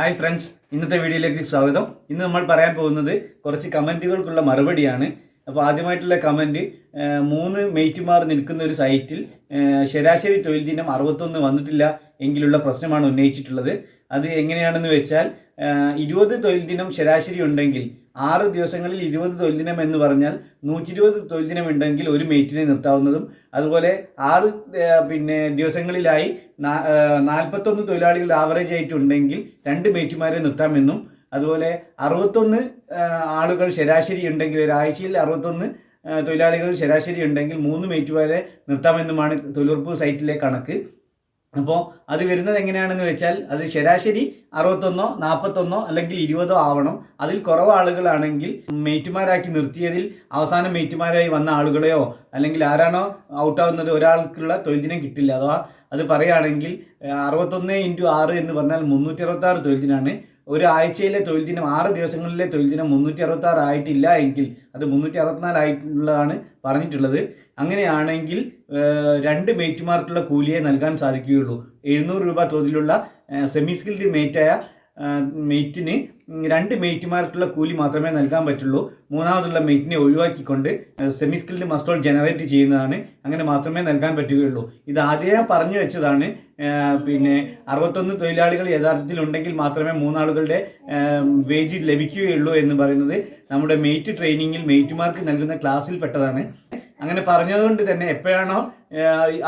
Hi friends ഇന്നത്തെ വീഡിയോയിലേക്ക് സ്വാഗതം. ഇന്ന് നമ്മൾ പറയാൻ പോകുന്നത് കുറച്ച് കമന്റുകൾക്കുള്ള മറുപടിയാണ്. അപ്പോൾ ആദ്യമായിട്ടുള്ള കമന്റ് മൂന്ന് മെയ്റ്റുമാർ നിൽക്കുന്ന ഒരു സൈറ്റിൽ ശരാശരി തൊഴിൽ ദിനം അറുപത്തൊന്ന് വന്നിട്ടില്ല എങ്കിലുള്ള പ്രശ്നമാണ് ഉന്നയിച്ചിട്ടുള്ളത്. അത് എങ്ങനെയാണെന്ന് വെച്ചാൽ ഇരുപത് തൊഴിൽ ദിനം ശരാശരി ഉണ്ടെങ്കിൽ ആറ് ദിവസങ്ങളിൽ ഇരുപത് തൊഴിൽ എന്ന് പറഞ്ഞാൽ നൂറ്റി ഇരുപത് തൊഴിൽ ഉണ്ടെങ്കിൽ ഒരു മെയ്റ്റിനെ നിർത്താവുന്നതും. അതുപോലെ ആറ് പിന്നെ ദിവസങ്ങളിലായി നാൽപ്പത്തൊന്ന് തൊഴിലാളികൾ ആവറേജ് ആയിട്ടുണ്ടെങ്കിൽ രണ്ട് മെയ്റ്റുമാരെ നിർത്താമെന്നും അതുപോലെ അറുപത്തൊന്ന് ആളുകൾ ശരാശരി ഉണ്ടെങ്കിൽ ഒരാഴ്ചയിൽ അറുപത്തൊന്ന് തൊഴിലാളികൾ ശരാശരി ഉണ്ടെങ്കിൽ മൂന്ന് മെയ്റ്റുമാരെ നിർത്താമെന്നുമാണ് തൊഴിലുറപ്പ് സൈറ്റിലെ കണക്ക്. അപ്പോൾ അത് വരുന്നത് എങ്ങനെയാണെന്ന് വെച്ചാൽ അത് ശരാശരി അറുപത്തൊന്നോ നാൽപ്പത്തൊന്നോ അല്ലെങ്കിൽ ഇരുപതോ ആവണം. അതിൽ കുറവ് ആളുകളാണെങ്കിൽ മേറ്റുമാരാക്കി നിർത്തിയതിൽ അവസാനം മേറ്റുമാരായി വന്ന ആളുകളെയോ അല്ലെങ്കിൽ ആരാണോ ഔട്ടാവുന്നത് ഒരാൾക്കുള്ള തൊഴിൽ ദിനം കിട്ടില്ല. അഥവാ അത് പറയുകയാണെങ്കിൽ അറുപത്തൊന്ന് ഇന്റു ആറ് എന്ന് പറഞ്ഞാൽ മുന്നൂറ്റി അറുപത്തി ആറ് തൊഴിൽ ദിനമാണ് ഒരു ആഴ്ചയിലെ തൊഴിൽ ദിനം ആറ് ദിവസങ്ങളിലെ തൊഴിൽ ദിനം മുന്നൂറ്റി അറുപത്തി ആറ് ആയിട്ടില്ല എങ്കിൽ അത് മുന്നൂറ്റി അറുപത്തിനാല് ആയിട്ടുള്ളതാണ് പറഞ്ഞിട്ടുള്ളത്. അങ്ങനെയാണെങ്കിൽ രണ്ട് മേറ്റുമാർക്കുള്ള കൂലിയെ നൽകാൻ സാധിക്കുകയുള്ളൂ. എഴുന്നൂറ് രൂപ തോതിലുള്ള സെമി സ്കിൽഡ് മേറ്റായ മെയ്റ്റിന് രണ്ട് മെയ്റ്റുമാർക്കുള്ള കൂലി മാത്രമേ നൽകാൻ പറ്റുള്ളൂ. മൂന്നാമതുള്ള മെയ്റ്റിനെ ഒഴിവാക്കിക്കൊണ്ട് സെമി സ്കിൽഡ് മസ്റ്റോൾ ജനറേറ്റ് ചെയ്യുന്നതാണ് അങ്ങനെ മാത്രമേ നൽകാൻ പറ്റുകയുള്ളൂ. ഇത് ആദ്യം പറഞ്ഞു വെച്ചതാണ്. പിന്നെ അറുപത്തൊന്ന് തൊഴിലാളികൾ യഥാർത്ഥത്തിൽ ഉണ്ടെങ്കിൽ മാത്രമേ മൂന്നാളുകളുടെ വേജ് ലഭിക്കുകയുള്ളൂ എന്ന് പറയുന്നത് നമ്മുടെ മെയ്റ്റ് ട്രെയിനിങ്ങിൽ മെയ്റ്റുമാർക്ക് നൽകുന്ന ക്ലാസ്സിൽ പെട്ടതാണ്. അങ്ങനെ പറഞ്ഞതുകൊണ്ട് തന്നെ എപ്പോഴാണോ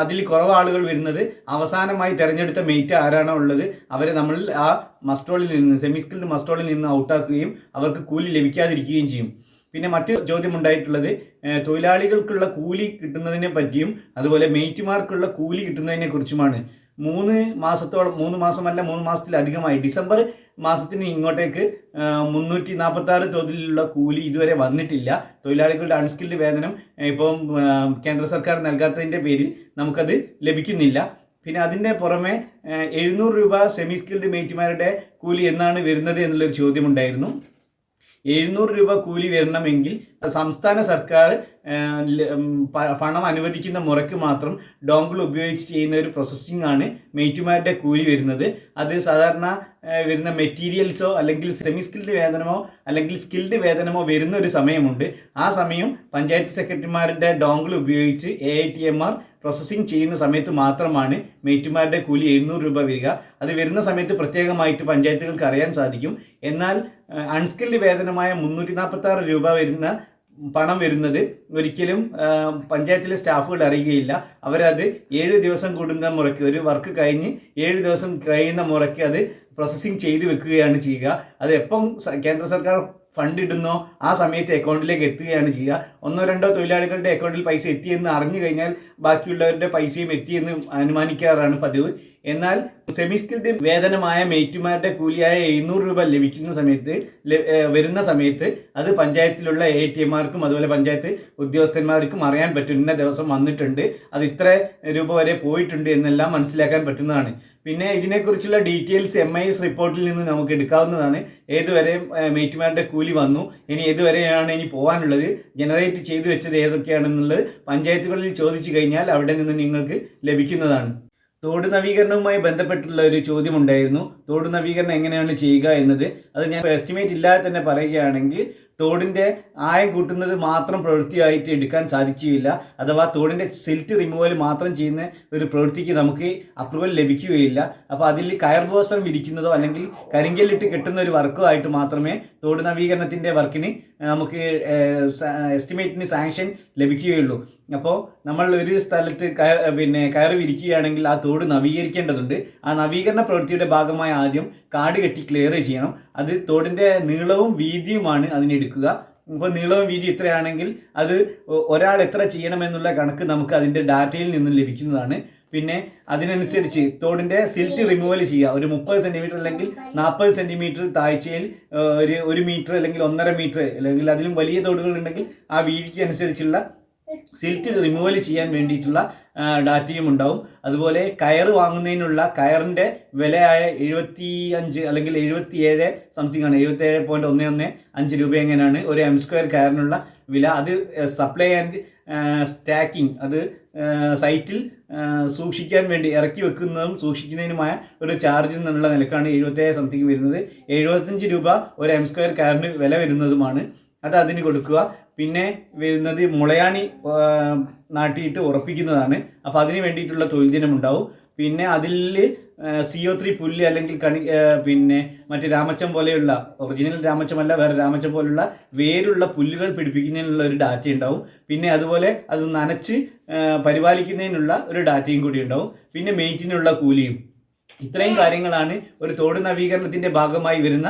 അതിൽ കുറവ് ആളുകൾ വരുന്നത് അവസാനമായി തിരഞ്ഞെടുത്ത മെയ്റ്റ് ആരാണോ ഉള്ളത് അവരെ നമ്മൾ ആ മസ്റ്റോളിൽ നിന്ന് സെമി സ്കിൽഡ് മസ്റ്റോളിൽ നിന്ന് ഔട്ടാക്കുകയും അവർക്ക് കൂലി ലഭിക്കാതിരിക്കുകയും ചെയ്യും. പിന്നെ മറ്റു ചോദ്യം ഉണ്ടായിട്ടുള്ളത് തൊഴിലാളികൾക്കുള്ള കൂലി കിട്ടുന്നതിനെ പറ്റിയും അതുപോലെ മെയ്റ്റുമാർക്കുള്ള കൂലി കിട്ടുന്നതിനെ കുറിച്ചുമാണ്. മൂന്ന് മാസത്തോളം മൂന്ന് മാസമല്ല മൂന്ന് മാസത്തിലധികമായി. ഡിസംബർ മാസത്തിന് ഇങ്ങോട്ടേക്ക് മുന്നൂറ്റി നാൽപ്പത്തി ആറ് തോതിലുള്ള കൂലി ഇതുവരെ വന്നിട്ടില്ല. തൊഴിലാളികളുടെ അൺസ്കിൽഡ് വേതനം ഇപ്പം കേന്ദ്ര സർക്കാർ നൽകാത്തതിന്റെ പേരിൽ നമുക്കത് ലഭിക്കുന്നില്ല. പിന്നെ അതിന്റെ പുറമെ എഴുന്നൂറ് രൂപ സെമി സ്കിൽഡ് മേറ്റുമാരുടെ കൂലി എന്നാണ് വരുന്നത് എന്നുള്ളൊരു ചോദ്യമുണ്ടായിരുന്നു. എഴുന്നൂറ് രൂപ കൂലി വരണമെങ്കിൽ സംസ്ഥാന സർക്കാർ പണം അനുവദിക്കുന്ന മുറയ്ക്ക് മാത്രം ഡോങ്കിൾ ഉപയോഗിച്ച് ചെയ്യുന്ന ഒരു പ്രോസസ്സിംഗ് ആണ് മെയ്റ്റുമാരുടെ കൂലി വരുന്നത്. അത് സാധാരണ വരുന്ന മെറ്റീരിയൽസോ അല്ലെങ്കിൽ സെമി സ്കിൽഡ് വേതനമോ അല്ലെങ്കിൽ സ്കിൽഡ് വേതനമോ വരുന്ന ഒരു സമയമുണ്ട്. ആ സമയം പഞ്ചായത്ത് സെക്രട്ടറിമാരുടെ ഡോങ്കിൾ ഉപയോഗിച്ച് A I T M R processing ചെയ്യുന്ന സമയത്ത് മാത്രമാണ് മേറ്റുമാരുടെ കൂലി എഴുന്നൂറ് രൂപ വരിക. അത് വരുന്ന സമയത്ത് പ്രത്യേകമായിട്ട് പഞ്ചായത്തുകൾക്ക് അറിയാൻ സാധിക്കും. എന്നാൽ അൺസ്കിൽഡ് വേതനമായ മുന്നൂറ്റി നാൽപ്പത്തി ആറ് രൂപ വരുന്ന പണം വരുന്നത് ഒരിക്കലും പഞ്ചായത്തിലെ സ്റ്റാഫുകൾ അറിയുകയില്ല. അവരത് ഏഴ് ദിവസം കൂടുന്ന മുറയ്ക്ക് ഒരു വർക്ക് കഴിഞ്ഞ് ഏഴ് ദിവസം കഴിയുന്ന മുറയ്ക്ക് അത് പ്രോസസ്സിങ് ചെയ്തു വെക്കുകയാണ് ചെയ്യുക. അത് എപ്പം കേന്ദ്ര സർക്കാർ ഫണ്ട് ഇടുന്നോ ആ സമയത്ത് അക്കൗണ്ടിലേക്ക് എത്തുകയാണ് ചെയ്യുക. ഒന്നോ രണ്ടോ തൊഴിലാളികളുടെ അക്കൗണ്ടിൽ പൈസ എത്തിയെന്ന് അറിഞ്ഞു കഴിഞ്ഞാൽ ബാക്കിയുള്ളവരുടെ പൈസയും എത്തിയെന്ന് അനുമാനിക്കാറാണ് പതിവ്. എന്നാൽ സെമി സ്കിൽഡ് വേതനമായ മേറ്റുമാരുടെ കൂലിയായ എഴുന്നൂറ് രൂപ ലഭിക്കുന്ന സമയത്ത് വരുന്ന സമയത്ത് അത് പഞ്ചായത്തിലുള്ള എ ടി എമാർക്കും അതുപോലെ പഞ്ചായത്ത് ഉദ്യോഗസ്ഥന്മാർക്കും അറിയാൻ പറ്റും ഇന്ന ദിവസം വന്നിട്ടുണ്ട്. അത് ഇത്ര രൂപ വരെ പോയിട്ടുണ്ട് എന്നെല്ലാം മനസ്സിലാക്കാൻ പറ്റുന്നതാണ്. പിന്നെ ഇതിനെക്കുറിച്ചുള്ള ഡീറ്റെയിൽസ് എം ഐ എസ് റിപ്പോർട്ടിൽ നിന്ന് നമുക്ക് എടുക്കാവുന്നതാണ്. ഏതുവരെ മേറ്റുമാരുടെ കൂലി വന്നു ഇനി ഏതുവരെയാണ് ഇനി പോകാനുള്ളത് ജനറേറ്റ് ചെയ്തു വെച്ചത് ഏതൊക്കെയാണെന്നുള്ളത് പഞ്ചായത്തുകളിൽ ചോദിച്ചു കഴിഞ്ഞാൽ അവിടെ നിന്ന് നിങ്ങൾക്ക് ലഭിക്കുന്നതാണ്. തോട് നവീകരണവുമായി ബന്ധപ്പെട്ടുള്ള ഒരു ചോദ്യമുണ്ടായിരുന്നു. തോട് നവീകരണം എങ്ങനെയാണ് ചെയ്യുക എന്നത് അത് ഞാൻ എസ്റ്റിമേറ്റ് ഇല്ലാതെ തന്നെ പറയുകയാണെങ്കിൽ തോടിന്റെ ആയം കൂട്ടുന്നത് മാത്രം പ്രവൃത്തിയായിട്ട് എടുക്കാൻ സാധിക്കുകയില്ല. അഥവാ തോടിന്റെ സിൽറ്റ് റിമൂവൽ മാത്രം ചെയ്യുന്ന ഒരു പ്രവൃത്തിക്ക് നമുക്ക് അപ്രൂവൽ ലഭിക്കുകയില്ല. അപ്പോൾ അതിൽ കയർ ദിവസം ഇരിക്കുന്നതോ അല്ലെങ്കിൽ കരിങ്കല്ലിട്ട് കെട്ടുന്ന ഒരു വർക്കോ ആയിട്ട് മാത്രമേ തോട് നവീകരണത്തിന്റെ വർക്കിന് നമുക്ക് എസ്റ്റിമേറ്റിന് സാങ്ഷൻ ലഭിക്കുകയുള്ളൂ. അപ്പോൾ നമ്മൾ ഒരു സ്ഥലത്ത് കയർ പിന്നെ കയർ വിരിക്കുകയാണെങ്കിൽ ആ തോട് നവീകരിക്കേണ്ടതുണ്ട്. ആ നവീകരണ പ്രവൃത്തിയുടെ ഭാഗമായി ആദ്യം കാട് കെട്ടി ക്ലിയർ ചെയ്യണം. അത് തോടിന്റെ നീളവും വീതിയുമാണ് അതിനെടുക്കുക ഇപ്പോൾ നീളവും വീതി ഇത്രയാണെങ്കിൽ അത് ഒരാൾ എത്ര ചെയ്യണമെന്നുള്ള കണക്ക് നമുക്ക് അതിന്റെ ഡാറ്റയിൽ നിന്നും ലഭിക്കുന്നതാണ്. പിന്നെ അതിനനുസരിച്ച് തോടിന്റെ സിൽറ്റ് റിമൂവൽ ചെയ്യുക. ഒരു മുപ്പത് സെന്റിമീറ്റർ അല്ലെങ്കിൽ നാൽപ്പത് സെന്റിമീറ്റർ താഴ്ചയിൽ ഒരു ഒരു മീറ്റർ അല്ലെങ്കിൽ ഒന്നര മീറ്റർ അല്ലെങ്കിൽ അതിലും വലിയ തോടുകൾ ഉണ്ടെങ്കിൽ ആ വീതിക്ക് അനുസരിച്ചുള്ള സിൽറ്റ് റിമൂവൽ ചെയ്യാൻ വേണ്ടിയിട്ടുള്ള ഡാറ്റയും ഉണ്ടാവും. അതുപോലെ കയർ വാങ്ങുന്നതിനുള്ള കയറിന്റെ വിലയായ എഴുപത്തി അഞ്ച് അല്ലെങ്കിൽ എഴുപത്തി ഏഴ് സംതിങ് ആണ്. എഴുപത്തി ഏഴ് പോയിന്റ് ഒന്ന് ഒന്ന് അഞ്ച് രൂപ എങ്ങനെയാണ്? ഒരു എം സ്ക്വയർ കയറിനുള്ള വില. അത് സപ്ലൈ ആൻഡ് സ്റ്റാക്കിംഗ് അത് സൈറ്റിൽ സൂക്ഷിക്കാൻ വേണ്ടി ഇറക്കി വെക്കുന്നതും സൂക്ഷിക്കുന്നതിനുമായ ഒരു ചാർജ് എന്നുള്ള നിലക്കാണ് എഴുപത്തേഴ് സംതിങ് വരുന്നത്. എഴുപത്തഞ്ച് രൂപ ഒരു എം സ്ക്വയർ കയറിന് വില വരുന്നതുമാണ്. അത് അതിന് കൊടുക്കുക. പിന്നെ വരുന്നത് മുളയാണി നാട്ടിയിട്ട് ഉറപ്പിക്കുന്നതാണ്. അപ്പോൾ അതിന് വേണ്ടിയിട്ടുള്ള തൊഴിൽ ദിനം ഉണ്ടാവും പിന്നെ അതിൽ സി ഒ ത്രീ പുല്ല് അല്ലെങ്കിൽ കണി പിന്നെ മറ്റ് രാമച്ചം പോലെയുള്ള ഒറിജിനൽ രാമച്ചമല്ല വേറെ രാമച്ചം പോലുള്ള വേരുള്ള പുല്ലുകൾ പിടിപ്പിക്കുന്നതിനുള്ള ഒരു ഡാറ്റ ഉണ്ടാവും. പിന്നെ അതുപോലെ അത് നനച്ച് പരിപാലിക്കുന്നതിനുള്ള ഒരു ഡാറ്റയും കൂടി ഉണ്ടാവും. പിന്നെ മെയ്റ്റിനുള്ള കൂലിയും. ഇത്രയും കാര്യങ്ങളാണ് ഒരു തോട് നവീകരണത്തിന്റെ ഭാഗമായി വരുന്ന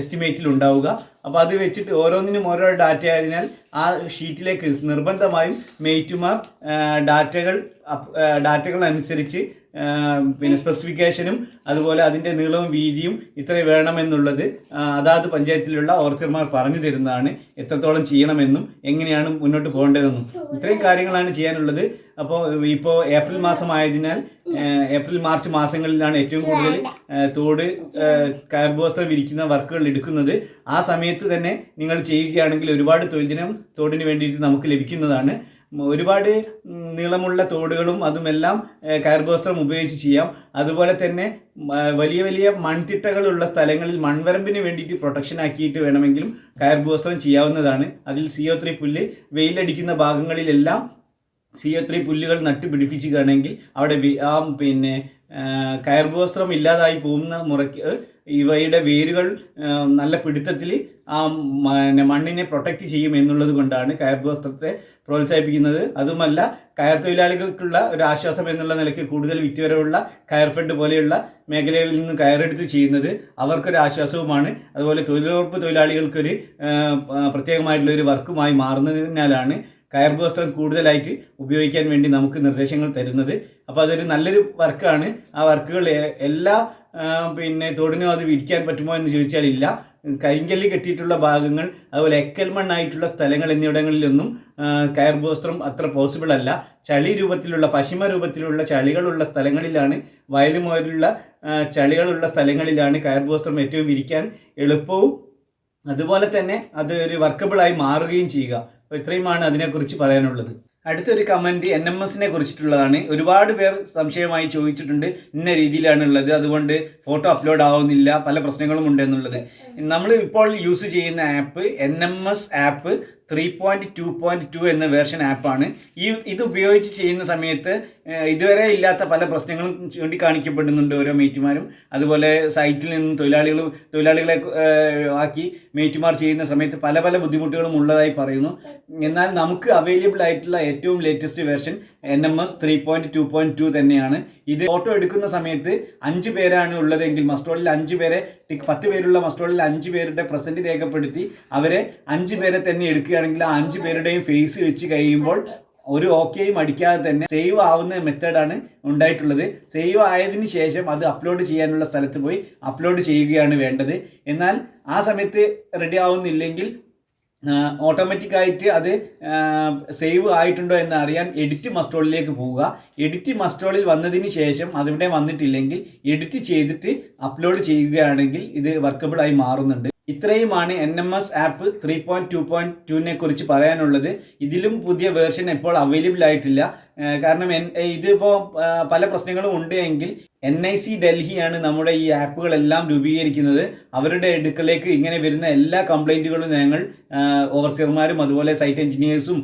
എസ്റ്റിമേറ്റിൽ ഉണ്ടാവുക. അപ്പോൾ അത് വെച്ചിട്ട് ഓരോന്നിനും ഓരോ ഡാറ്റ ആയതിനാൽ ആ ഷീറ്റിലേക്ക് നിർബന്ധമായും മെയ്റ്റുമാർ ഡാറ്റകൾ ഡാറ്റകൾ അനുസരിച്ച് പിന്നെ സ്പെസിഫിക്കേഷനും അതുപോലെ അതിന്റെ നീളവും വീതിയും ഇത്ര വേണമെന്നുള്ളത് അതാത് പഞ്ചായത്തിലുള്ള ഓർച്ചർമാർ പറഞ്ഞു തരുന്നതാണ് എത്രത്തോളം ചെയ്യണമെന്നും എങ്ങനെയാണ് മുന്നോട്ട് പോകേണ്ടതെന്നും. ഇത്രയും കാര്യങ്ങളാണ് ചെയ്യാനുള്ളത്. അപ്പോൾ ഇപ്പോൾ ഏപ്രിൽ മാസമായതിനാൽ ഏപ്രിൽ മാർച്ച് മാസങ്ങളിലാണ് ഏറ്റവും കൂടുതൽ തോട് കയർബോസ്ത്രം വിരിക്കുന്ന വർക്കുകൾ എടുക്കുന്നത്. ആ സമയത്ത് തന്നെ നിങ്ങൾ ചെയ്യുകയാണെങ്കിൽ ഒരുപാട് തൊഴിൽ ദിനം തോടിന് വേണ്ടിയിട്ട് നമുക്ക് ലഭിക്കുന്നതാണ്. ഒരുപാട് നീളമുള്ള തോടുകളും അതുമെല്ലാം ഏഹ്, കയർബോസ്ത്രം ഉപയോഗിച്ച് ചെയ്യാം. അതുപോലെ തന്നെ വലിയ വലിയ മൺതിട്ടകളുള്ള സ്ഥലങ്ങളിൽ മൺവരമ്പിന് വേണ്ടിയിട്ട് പ്രൊട്ടക്ഷൻ ആക്കിയിട്ട് വേണമെങ്കിലും കയർബോസ്ത്രം ചെയ്യാവുന്നതാണ്. അതിൽ സി ഒ ത്രീ പുല്ല് വെയിലടിക്കുന്ന ഭാഗങ്ങളിലെല്ലാം സി ഒ ത്രീ പുല്ലുകൾ നട്ടുപിടിപ്പിച്ചുകയാണെങ്കിൽ അവിടെ ആ പിന്നെ ആ, കയർബോസ്ത്രം ഇല്ലാതായി പോകുന്ന മുറയ്ക്ക് ഇവയുടെ വേരുകൾ നല്ല പിടുത്തത്തിൽ ആ മണ്ണിനെ പ്രൊട്ടക്റ്റ് ചെയ്യും എന്നുള്ളത് കൊണ്ടാണ് കയർബോസ്ത്രത്തെ പ്രോത്സാഹിപ്പിക്കുന്നത്. അതുമല്ല കയർ തൊഴിലാളികൾക്കുള്ള ഒരു ആശ്വാസം എന്നുള്ള നിലയ്ക്ക് കൂടുതൽ വിറ്റുവരവുള്ള കയർ ഫെഡ് പോലെയുള്ള മേഖലകളിൽ നിന്ന് കയറെടുത്ത് ചെയ്യുന്നത് അവർക്കൊരു ആശ്വാസവുമാണ്. അതുപോലെ തൊഴിലുറപ്പ് തൊഴിലാളികൾക്കൊരു പ്രത്യേകമായിട്ടുള്ള ഒരു വർക്കുമായി മാറുന്നതിനാലാണ് കയർ വസ്ത്രം കൂടുതലായിട്ട് ഉപയോഗിക്കാൻ വേണ്ടി നമുക്ക് നിർദ്ദേശങ്ങൾ തരുന്നത്. അപ്പോൾ അതൊരു നല്ലൊരു വർക്കാണ്. ആ വർക്കുകൾ എല്ലാ പിന്നെ തൊടിനും അത് വിരിക്കാൻ പറ്റുമോ എന്ന് ചോദിച്ചാൽ ഇല്ല. കരിങ്കല്ല് കെട്ടിയിട്ടുള്ള ഭാഗങ്ങൾ അതുപോലെ എക്കൽ മണ്ണായിട്ടുള്ള സ്ഥലങ്ങൾ എന്നിവിടങ്ങളിലൊന്നും കയർ വസ്ത്രം അത്ര പോസിബിൾ അല്ല. ചളി രൂപത്തിലുള്ള പശിമ രൂപത്തിലുള്ള ചളികളുള്ള സ്ഥലങ്ങളിലാണ് വയലുമോലുള്ള ചളികളുള്ള സ്ഥലങ്ങളിലാണ് കയർ വസ്ത്രം ഏറ്റവും വിരിക്കാൻ എളുപ്പവും അതുപോലെ തന്നെ അത് ഒരു വർക്കബിളായി മാറുകയും ചെയ്യുക. അപ്പോൾ ഇത്രയുമാണ് അതിനെക്കുറിച്ച് പറയാനുള്ളത്. അടുത്തൊരു കമന്റ് എൻ എം എസിനെ കുറിച്ചിട്ടുള്ളതാണ്. ഒരുപാട് പേർ സംശയമായി ചോദിച്ചിട്ടുണ്ട് ഇന്ന രീതിയിലാണുള്ളത്. അതുകൊണ്ട് ഫോട്ടോ അപ്ലോഡ് ആവുന്നില്ല. പല പ്രശ്നങ്ങളും ഉണ്ട് എന്നുള്ളത്. നമ്മൾ ഇപ്പോൾ യൂസ് ചെയ്യുന്ന app N M S app three point two point two എന്ന വേർഷൻ ആപ്പാണ്. ഈ ഇത് ഉപയോഗിച്ച് ചെയ്യുന്ന സമയത്ത് ഇതുവരെ ഇല്ലാത്ത പല പ്രശ്നങ്ങളും ചൂണ്ടിക്കാണിക്കപ്പെടുന്നുണ്ട് ഓരോ മേറ്റുമാരും. അതുപോലെ സൈറ്റിൽ നിന്നും തൊഴിലാളികൾ തൊഴിലാളികളെ ആക്കി മേറ്റുമാർ ചെയ്യുന്ന സമയത്ത് പല പല ബുദ്ധിമുട്ടുകളും ഉള്ളതായി പറയുന്നു. എന്നാൽ നമുക്ക് അവൈലബിൾ ആയിട്ടുള്ള ഏറ്റവും latest version N M S three point two point two തന്നെയാണ്. ഇത് ഫോട്ടോ എടുക്കുന്ന സമയത്ത് അഞ്ച് പേരാണ് ഉള്ളതെങ്കിൽ മസ്റ്റോളിൽ അഞ്ച് പേരെ പത്ത് പേരുള്ള മസ്റ്റോളിൽ അഞ്ച് പേരുടെ പ്രസന്റ് രേഖപ്പെടുത്തി അവരെ അഞ്ച് പേരെ തന്നെ എടുക്കുകയാണെങ്കിൽ ആ അഞ്ച് പേരുടെയും ഫേസ് വെച്ച് കഴിയുമ്പോൾ ഒരു ഓക്കെയും അടിക്കാതെ തന്നെ സേവ് ആവുന്ന മെത്തേഡാണ് ഉണ്ടായിട്ടുള്ളത്. സേവ് ആയതിന് ശേഷം അത് അപ്ലോഡ് ചെയ്യാനുള്ള സ്ഥലത്ത് പോയി അപ്ലോഡ് ചെയ്യുകയാണ് വേണ്ടത്. എന്നാൽ ആ സമയത്ത് റെഡി ആവുന്നില്ലെങ്കിൽ ഓട്ടോമാറ്റിക് ആയിട്ട് അത് സേവ് ആയിട്ടുണ്ടോ എന്ന് അറിയാൻ എഡിറ്റ് മസ്റ്റോളിലേക്ക് പോവുക. എഡിറ്റ് മസ്റ്റോളിൽ വന്നതിന് ശേഷം അതിവിടെ വന്നിട്ടില്ലെങ്കിൽ എഡിറ്റ് ചെയ്തിട്ട് അപ്ലോഡ് ചെയ്യുകയാണെങ്കിൽ ഇത് വർക്കബിൾ ആയി മാറുന്നുണ്ട്. ഇത്രയുമാണ് N M S app three point two point ടുവിനെ കുറിച്ച് പറയാനുള്ളത്. ഇതിലും പുതിയ വേർഷൻ ഇപ്പോൾ അവൈലബിൾ ആയിട്ടില്ല. കാരണം എൻ ഇതിപ്പോൾ പല പ്രശ്നങ്ങളും ഉണ്ട് എങ്കിൽ എൻ ഐ സി ഡൽഹിയാണ് നമ്മുടെ ഈ ആപ്പുകളെല്ലാം രൂപീകരിക്കുന്നത്. അവരുടെ അടുക്കലേക്ക് ഇങ്ങനെ വരുന്ന എല്ലാ കംപ്ലൈന്റുകളും ഞങ്ങൾ ഓവർസിയർമാരും അതുപോലെ സൈറ്റ് എഞ്ചിനീയേഴ്സും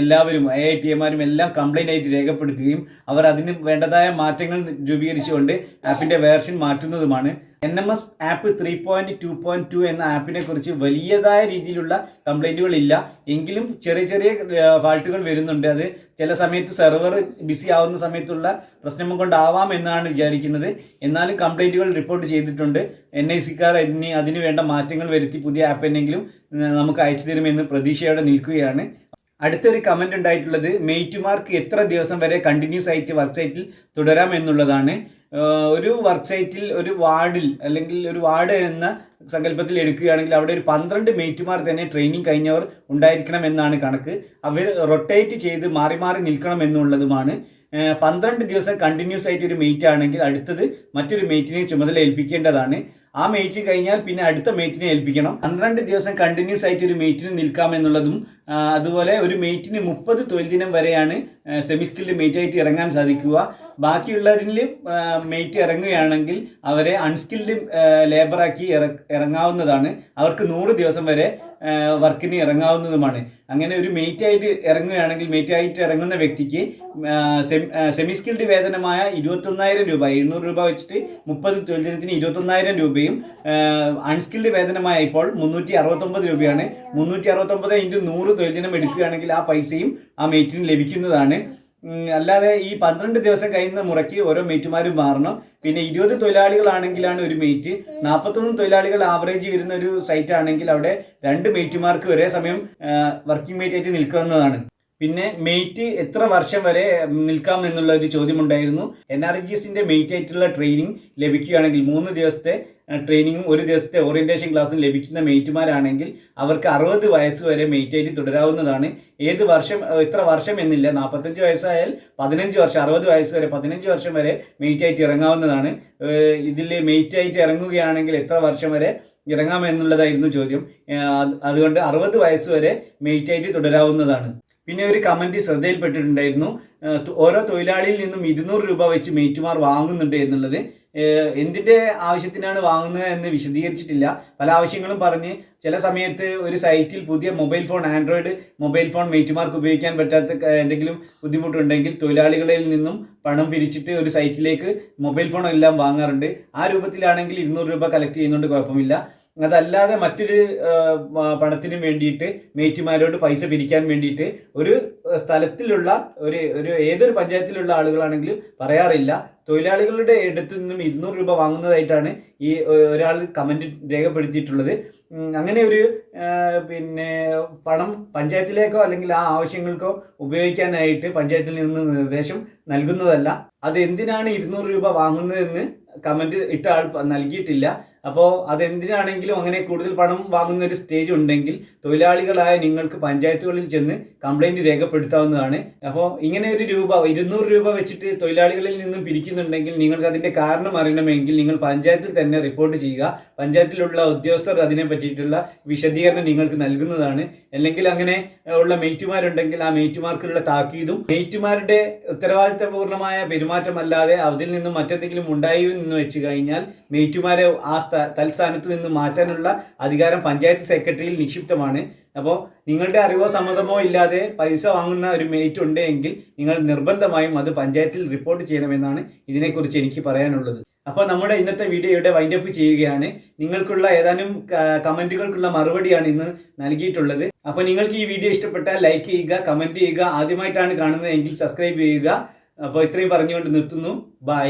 എല്ലാവരും ഐ ഐ ടി എമാരും എല്ലാം കംപ്ലൈന്റ് ആയിട്ട് രേഖപ്പെടുത്തുകയും അവർ അതിന് വേണ്ടതായ മാറ്റങ്ങൾ രൂപീകരിച്ചുകൊണ്ട് ആപ്പിന്റെ version മാറ്റുന്നതുമാണ്. N M S app three point two point two എന്ന ആപ്പിനെ കുറിച്ച് വലിയതായ രീതിയിലുള്ള കംപ്ലൈന്റുകൾ ഇല്ല എങ്കിലും ചെറിയ ചെറിയ ഫാൾട്ടുകൾ വരുന്നുണ്ട്. അത് ചില സമയത്ത് സെർവർ ബിസി ആവുന്ന സമയത്തുള്ള പ്രശ്നം കൊണ്ടാവാം എന്നാണ് വിചാരിക്കുന്നത്. എന്നാലും കംപ്ലൈന്റുകൾ റിപ്പോർട്ട് ചെയ്തിട്ടുണ്ട്. എൻ ഐ സിക്കാർ ഇനി അതിന് വേണ്ട മാറ്റങ്ങൾ വരുത്തി പുതിയ ആപ്പ് എന്നെങ്കിലും നമുക്ക് അയച്ചു തരുമെന്ന് പ്രതീക്ഷയോടെ നിൽക്കുകയാണ്. അടുത്തൊരു കമന്റ് ഉണ്ടായിട്ടുള്ളത് മെയ്റ്റുമാർക്ക് എത്ര ദിവസം വരെ കണ്ടിന്യൂസ് ആയിട്ട് വെബ്സൈറ്റിൽ സൈറ്റിൽ തുടരാം എന്നുള്ളതാണ്. ഒരു വർക്ക് സൈറ്റിൽ ഒരു വാർഡിൽ അല്ലെങ്കിൽ ഒരു വാർഡ് എന്ന സങ്കല്പത്തിൽ എടുക്കുകയാണെങ്കിൽ അവിടെ ഒരു പന്ത്രണ്ട് മേറ്റുമാർ തന്നെ ട്രെയിനിങ് കഴിഞ്ഞവർ ഉണ്ടായിരിക്കണം എന്നാണ് കണക്ക്. അവർ റൊട്ടേറ്റ് ചെയ്ത് മാറി മാറി നിൽക്കണം എന്നുള്ളതുമാണ്. പന്ത്രണ്ട് ദിവസം കണ്ടിന്യൂസ് ആയിട്ട് ഒരു മെയ്റ്റ് ആണെങ്കിൽ അടുത്തത് മറ്റൊരു മെയ്റ്റിനെ ചുമതല ഏൽപ്പിക്കേണ്ടതാണ്. ആ മെയ്റ്റ് കഴിഞ്ഞാൽ പിന്നെ അടുത്ത മെയ്റ്റിനെ ഏൽപ്പിക്കണം. പന്ത്രണ്ട് ദിവസം കണ്ടിന്യൂസ് ആയിട്ട് ഒരു മെയ്റ്റിന് നിൽക്കാം എന്നുള്ളതും അതുപോലെ ഒരു മെയ്റ്റിന് മുപ്പത് തൊഴിൽ ദിനം വരെയാണ് സെമിസ്കിൽഡ് മെയ്റ്റ് ആയിട്ട് ഇറങ്ങാൻ സാധിക്കുക. ബാക്കിയുള്ളവരിൽ മെയ്റ്റ് ഇറങ്ങുകയാണെങ്കിൽ അവരെ അൺസ്കിൽഡ് ലേബറാക്കി ഇറങ്ങാവുന്നതാണ്. അവർക്ക് നൂറ് ദിവസം വരെ വർക്കിന് ഇറങ്ങാവുന്നതുമാണ്. അങ്ങനെ ഒരു മെയ്റ്റ് ആയിട്ട് ഇറങ്ങുകയാണെങ്കിൽ മെയ്റ്റ് ആയിട്ട് ഇറങ്ങുന്ന വ്യക്തിക്ക് സെമി സ്കിൽഡ് വേതനമായ ഇരുപത്തൊന്നായിരം രൂപ എഴുന്നൂറ് രൂപ വെച്ചിട്ട് മുപ്പത് തൊഴിലിനത്തിന് ഇരുപത്തൊന്നായിരം രൂപയും അൺസ്കിൽഡ് വേതനമായ ഇപ്പോൾ മുന്നൂറ്റി അറുപത്തൊമ്പത് രൂപയാണ്. മുന്നൂറ്റി അറുപത്തൊമ്പത് ഇന്റു നൂറ് തൊഴിലിനം എടുക്കുകയാണെങ്കിൽ ആ പൈസയും ആ മെയ്റ്റിന് ലഭിക്കുന്നതാണ്. അല്ലാതെ ഈ പന്ത്രണ്ട് ദിവസം കഴിയുന്ന മുറയ്ക്ക് ഓരോ മേറ്റുമാരും മാറണം. പിന്നെ ഇരുപത് തൊഴിലാളികളാണെങ്കിലാണ് ഒരു മേറ്റ്. നാൽപ്പത്തൊന്ന് തൊഴിലാളികൾ ആവറേജ് വരുന്ന ഒരു സൈറ്റ് ആണെങ്കിൽ അവിടെ രണ്ട് മേറ്റുമാർക്ക് ഒരേ സമയം വർക്കിംഗ് മേറ്റ് ആയിട്ട് നിൽക്കുന്നതാണ് പിന്നെ മെയ്റ്റ് എത്ര വർഷം വരെ നിൽക്കാം എന്നുള്ള ഒരു ചോദ്യമുണ്ടായിരുന്നു. എൻ ആർ ജി എസിന്റെ മെയ്റ്റ് ആയിട്ടുള്ള ട്രെയിനിങ് ലഭിക്കുകയാണെങ്കിൽ മൂന്ന് ദിവസത്തെ ട്രെയിനിങ്ങും ഒരു ദിവസത്തെ ഓറിയന്റേഷൻ ക്ലാസ്സും ലഭിക്കുന്ന മെയ്റ്റുമാരാണെങ്കിൽ അവർക്ക് അറുപത് വയസ്സ് വരെ മെയ്റ്റായിട്ട് തുടരാവുന്നതാണ്. ഏത് വർഷം ഇത്ര വർഷം എന്നില്ല. നാൽപ്പത്തഞ്ച് വയസ്സായാൽ പതിനഞ്ച് വർഷം അറുപത് വയസ്സ് വരെ പതിനഞ്ച് വർഷം വരെ മെയ്റ്റായിട്ട് ഇറങ്ങാവുന്നതാണ്. ഇതിൽ മെയ്റ്റായിട്ട് ഇറങ്ങുകയാണെങ്കിൽ എത്ര വർഷം വരെ ഇറങ്ങാമെന്നുള്ളതായിരുന്നു ചോദ്യം. അതുകൊണ്ട് അറുപത് വയസ്സ് വരെ മെയ്റ്റായിട്ട് തുടരാവുന്നതാണ്. പിന്നെ ഒരു കമന്റ് ശ്രദ്ധയിൽപ്പെട്ടിട്ടുണ്ടായിരുന്നു. ഓരോ തൊഴിലാളിയിൽ നിന്നും ഇരുന്നൂറ് രൂപ വെച്ച് മെയ്റ്റുമാർ വാങ്ങുന്നുണ്ട് എന്നുള്ളത്. എന്തിന്റെ ആവശ്യത്തിനാണ് വാങ്ങുന്നത് എന്ന് വിശദീകരിച്ചിട്ടില്ല. പല ആവശ്യങ്ങളും പറഞ്ഞ് ചില സമയത്ത് ഒരു സൈറ്റിൽ പുതിയ mobile phone android mobile phone മെയ്റ്റുമാർക്ക് ഉപയോഗിക്കാൻ പറ്റാത്ത എന്തെങ്കിലും ബുദ്ധിമുട്ടുണ്ടെങ്കിൽ തൊഴിലാളികളിൽ നിന്നും പണം പിരിച്ചിട്ട് ഒരു സൈറ്റിലേക്ക് മൊബൈൽ ഫോൺ എല്ലാം വാങ്ങാറുണ്ട്. ആ രൂപത്തിലാണെങ്കിൽ ഇരുന്നൂറ് രൂപ കളക്ട് ചെയ്യുന്നുണ്ട് കുഴപ്പമില്ല. അതല്ലാതെ മറ്റൊരു പണത്തിന് വേണ്ടിയിട്ട് മേറ്റുമാരോട് പൈസ പിരിക്കാൻ വേണ്ടിയിട്ട് ഒരു സ്ഥലത്തിലുള്ള ഒരു ഒരു ഏതൊരു പഞ്ചായത്തിലുള്ള ആളുകളാണെങ്കിലും പറയാറില്ല. തൊഴിലാളികളുടെ അടുത്ത് നിന്നും ഇരുന്നൂറ് രൂപ വാങ്ങുന്നതായിട്ടാണ് ഈ ഒരാൾ കമന്റ് രേഖപ്പെടുത്തിയിട്ടുള്ളത്. അങ്ങനെ ഒരു പിന്നെ പണം പഞ്ചായത്തിലേക്കോ അല്ലെങ്കിൽ ആ ആവശ്യങ്ങൾക്കോ ഉപയോഗിക്കാനായിട്ട് പഞ്ചായത്തിൽ നിന്ന് നിർദ്ദേശം നൽകുന്നതല്ല. അത് എന്തിനാണ് ഇരുന്നൂറ് രൂപ വാങ്ങുന്നതെന്ന് കമന്റ് ഇട്ട ആൾ നൽകിയിട്ടില്ല. അപ്പോൾ അതെന്തിനാണെങ്കിലും അങ്ങനെ കൂടുതൽ പണം വാങ്ങുന്ന ഒരു സ്റ്റേജ് ഉണ്ടെങ്കിൽ തൊഴിലാളികളായ നിങ്ങൾക്ക് പഞ്ചായത്തുകളിൽ ചെന്ന് കംപ്ലൈന്റ് രേഖപ്പെടുത്താവുന്നതാണ്. അപ്പോൾ ഇങ്ങനെ ഒരു രൂപ ഇരുന്നൂറ് രൂപ വെച്ചിട്ട് തൊഴിലാളികളിൽ നിന്നും പിരിക്കുന്നുണ്ടെങ്കിൽ നിങ്ങൾക്ക് അതിന്റെ കാരണം അറിയണമെങ്കിൽ നിങ്ങൾ പഞ്ചായത്തിൽ തന്നെ റിപ്പോർട്ട് ചെയ്യുക. പഞ്ചായത്തിലുള്ള ഉദ്യോഗസ്ഥർ അതിനെ പറ്റിയിട്ടുള്ള വിശദീകരണം നിങ്ങൾക്ക് നൽകുന്നതാണ്. അല്ലെങ്കിൽ അങ്ങനെ ഉള്ള മെയ്റ്റുമാരുണ്ടെങ്കിൽ ആ മെയ്റ്റുമാർക്കുള്ള താക്കീതും മെയ്റ്റുമാരുടെ ഉത്തരവാദിത്തപൂർണമായ പെരുമാറ്റമല്ലാതെ അതിൽ നിന്നും മറ്റെന്തെങ്കിലും ഉണ്ടായി എന്ന് വെച്ച് കഴിഞ്ഞാൽ മെയ്റ്റുമാരെ ആ തൽസ്ഥാനത്ത് നിന്ന് മാറ്റാനുള്ള അധികാരം പഞ്ചായത്ത് സെക്രട്ടറിയിൽ നിക്ഷിപ്തമാണ്. അപ്പോൾ നിങ്ങളുടെ അറിവോ സമ്മതമോ ഇല്ലാതെ പൈസ വാങ്ങുന്ന ഒരു മെയ്റ്റ് ഉണ്ടെങ്കിൽ നിങ്ങൾ നിർബന്ധമായും അത് പഞ്ചായത്തിൽ റിപ്പോർട്ട് ചെയ്യണമെന്നാണ് ഇതിനെക്കുറിച്ച് എനിക്ക് പറയാനുള്ളത്. അപ്പോൾ നമ്മുടെ ഇന്നത്തെ വീഡിയോ ഇവിടെ വൈൻഡപ്പ് ചെയ്യുകയാണ്. നിങ്ങൾക്കുള്ള ഏതാനും കമന്റുകൾക്കുള്ള മറുപടിയാണ് ഇന്ന് നൽകിയിട്ടുള്ളത്. അപ്പോൾ നിങ്ങൾക്ക് ഈ വീഡിയോ ഇഷ്ടപ്പെട്ടാൽ ലൈക്ക് ചെയ്യുക കമന്റ് ചെയ്യുക. ആദ്യമായിട്ടാണ് കാണുന്നതെങ്കിൽ സബ്സ്ക്രൈബ് ചെയ്യുക. അപ്പോൾ ഇത്രയും പറഞ്ഞുകൊണ്ട് നിർത്തുന്നു. ബൈ